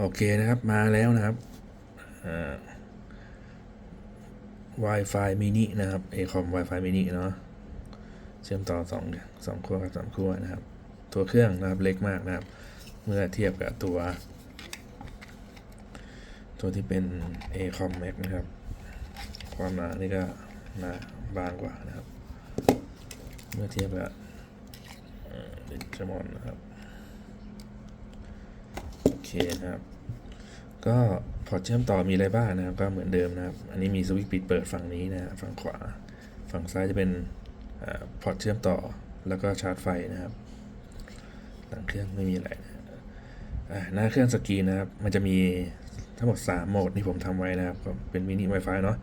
โอเคนะครับมาแล้วนะครับอ่า Wi-Fi mini นะครับ Acom Wi-Fi mini เนาะเชื่อมต่อสองสองขั้วกับสามขั้วนะครับ ตัวเครื่องนะครับเล็กมากนะครับ เมื่อเทียบกับตัว ตัวที่เป็น Acom Max นะครับ ความหนานี่ก็หนาบางกว่านะครับ เมื่อเทียบกับดิจิมอนนะครับ เคนะครับ ก็พอร์ตเชื่อมต่อมีอะไรบ้างนะครับ ก็เหมือนเดิมนะครับ อันนี้มีสวิตช์ปิดเปิดฝั่งนี้นะฝั่งขวา ฝั่งซ้ายจะเป็นอพอร์ตเชื่อมต่อแล้วก็ชาร์จไฟนะครับ หลังเครื่องไม่มีอะไรนะหน้าเครื่องสกีนะครับ มันจะมีทั้งหมด 3 โหมดที่ผมทำไว้นะครับ ก็เป็นมินิ Wi-Fi เนาะ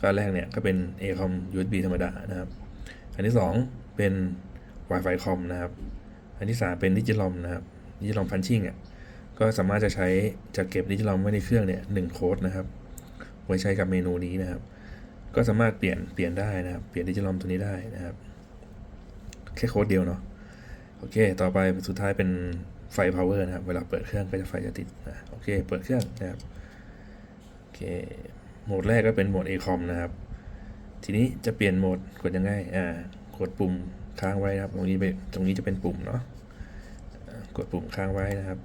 ก็แรกเนี่ยก็เป็น ACOM USB ธรรมดานะครับ อันที่ 2 เป็น Wi-Fi COM นะครับ อันที่ 3 เป็นดิจิลอมนะครับดิจิลอมพันชิ่งอะ ก็สามารถจะใช้จะเก็บดิจิทัลไว้ในเครื่องเนี่ยหนึ่งโค้ดนะครับ ไว้ใช้กับเมนูนี้นะครับ ก็สามารถเปลี่ยนเปลี่ยนได้นะครับ เปลี่ยนดิจิทัลตัวนี้ได้นะครับ แค่โค้ดเดียวเนาะโอเค ต่อไปสุดท้ายเป็นไฟ power นะครับ เวลาเปิดเครื่องก็จะไฟจะติดนะโอเค เปิดเครื่องนะครับโอเคโหมดแรกก็เป็นโหมด ACOM นะครับ ทีนี้จะเปลี่ยนโหมดกดยังไงอ่ากดปุ่มค้างไว้นะครับ ตรงนี้เป็นตรงนี้จะเป็นปุ่มเนาะกดปุ่มค้างไว้นะครับ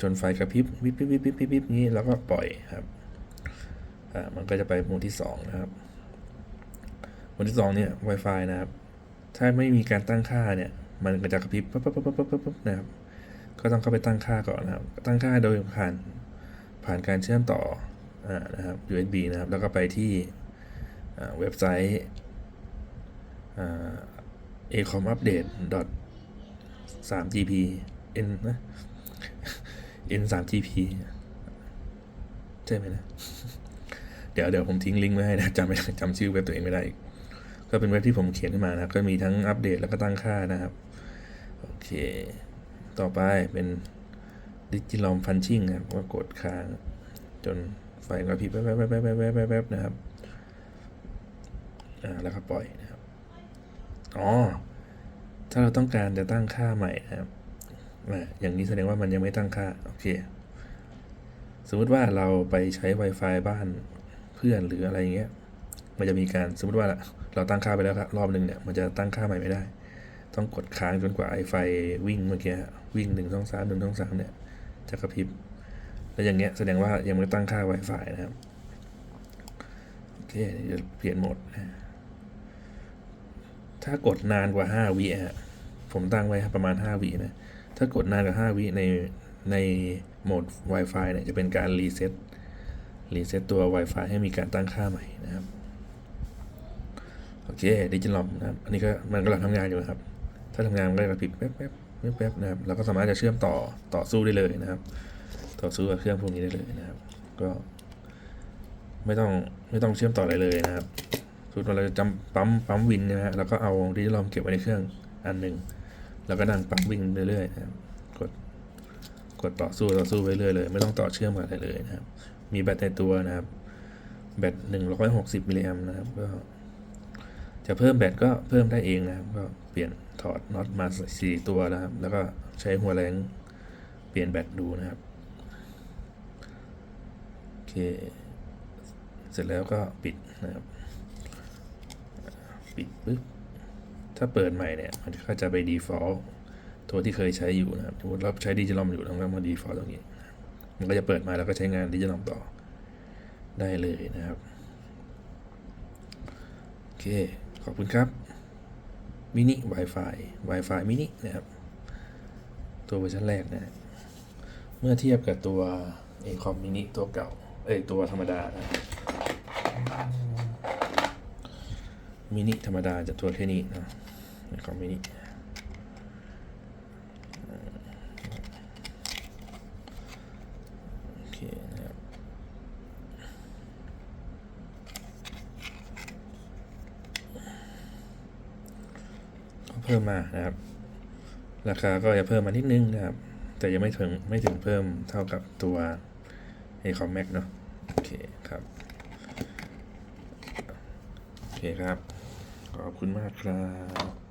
จนไฟกระพริบวิบวิบวิบวิบวิบวิบนี้แล้วก็ปล่อยครับอ่ามันก็จะไปโหมดที่สองนะครับโหมดที่สองเนี่ย Wi-Fi นะครับ ถ้าไม่มีการตั้งค่าเนี่ย มันก็จะกระพริบปั๊บปั๊บปั๊บปั๊บปั๊บนะครับ ก็ต้องเข้าไปตั้งค่าก่อนนะครับ ตั้งค่าโดยผ่านผ่านการเชื่อมต่ออ่านะครับ USB นะครับ แล้วก็ไปที่อ่าเว็บไซต์อ่า acomupdate .3 gp n3gp ใช่ไหมนะ เดี๋ยวเดี๋ยวผมทิ้งลิงก์ไว้ให้นะจำไม่จำชื่อเว็บตัวเองไม่ได้อีกก็เป็นเว็บที่ผมเขียนขึ้นมานะครับ ก็มีทั้งอัปเดตแล้วก็ตั้งค่านะครับ โอเค ต่อไปเป็นดิจิลอมพันชิ่งนะครับกดค้าง จนไฟกระพริบแป๊บแป๊บแป๊บแป๊บแป๊บแป๊บแป๊บนะครับอ่าแล้วก็ปล่อยนะครับ อ๋อ ถ้าเราต้องการจะตั้งค่าใหม่นะครับ อ่าอย่างนี้แสดงว่ามันยังไม่ตั้งค่า โอเค สมมติว่าเราไปใช้ Wi-Fi บ้านเพื่อนหรืออะไรเงี้ย มันจะมีการสมมติว่าเราตั้งค่าไปแล้วครับรอบหนึ่งเนี่ย มันจะตั้งค่าใหม่ไม่ได้ ต้องกดค้างจนกว่าไอไฟวิ่งเมื่อกี้วิ่งหนึ่งสองสามหนึ่งสองสามเนี่ยจะกระพริบ แล้วอย่างเงี้ยแสดงว่ายังไม่ตั้งค่า Wi-Fi นะครับ โอเคเดี๋ยวเปลี่ยนโหมดนะถ้ากดนานกว่า5วิอะผมตั้งไว้ประมาณ5วินะ ถ้ากดนานกว่า5วิในในโหมด Wi-Fi เนี่ยจะเป็นการรีเซ็ตรีเซ็ตตัว Wi-Fi ให้มีการตั้งค่าใหม่นะครับ โอเคดิจิลอมนะครับ อันนี้ก็มันกำลังทำงานอยู่นะครับ ถ้าทำงานมันก็จะกระพริบแป๊บแป๊บแป๊บแป๊บนะครับเราก็สามารถจะเชื่อมต่อต่อสู้ได้เลยนะครับ ต่อสู้กับเครื่องพวกนี้ได้เลยนะครับ ก็ไม่ต้องไม่ต้องเชื่อมต่ออะไรเลยนะครับสมมติว่าเราจะจำปั๊มปั๊มวินนะฮะแล้วก็เอาดิจิลอมเก็บไว้ในเครื่องอันหนึ่ง แล้วก็นั่งปั๊มวิ่งเรื่อยๆนะครับกดกดต่อสู้ต่อสู้ไปเรื่อยเลย ไม่ต้องต่อเชื่อมอะไรเลยนะครับ มีแบตในตัวนะครับ แบตหนึ่งร้อยหกสิบมิลลิแอมนะครับก็จะเพิ่มแบตก็เพิ่มได้เองนะครับ ก็เปลี่ยนถอดน็อตมาสี่ตัวนะครับ แล้วก็ใช้หัวแรงเปลี่ยนแบตดูนะครับโอเค เสร็จแล้วก็ปิดนะครับ ปิดปึ๊บ ถ้าเปิดใหม่เนี่ย มันก็จะไป default ตัวที่เคยใช้อยู่นะครับสมมติเราใช้ดิจิลอมอยู่เราก็มา default ตรงนี้ มันก็จะเปิดมาแล้วก็ใช้งานดิจิลอมต่อได้เลยนะครับ โอเค ขอบคุณครับมินิ Wi-Fi Wi-Fi มินินะครับ ตัวเวอร์ชันแรกนะ เมื่อเทียบกับตัว Acom mini ตัวเก่า เอ้ย ตัวธรรมดานะ มินิธรรมดาจะตัวแค่นี้นะของมินิโอเคนะครับก็เพิ่มมานะครับ ราคาก็จะเพิ่มมานิดนึงนะครับ แต่ยังไม่ถึงไม่ถึงเพิ่มเท่ากับตัว Acom Max เนาะโอเคครับ โอเคครับ ขอบคุณมากครับ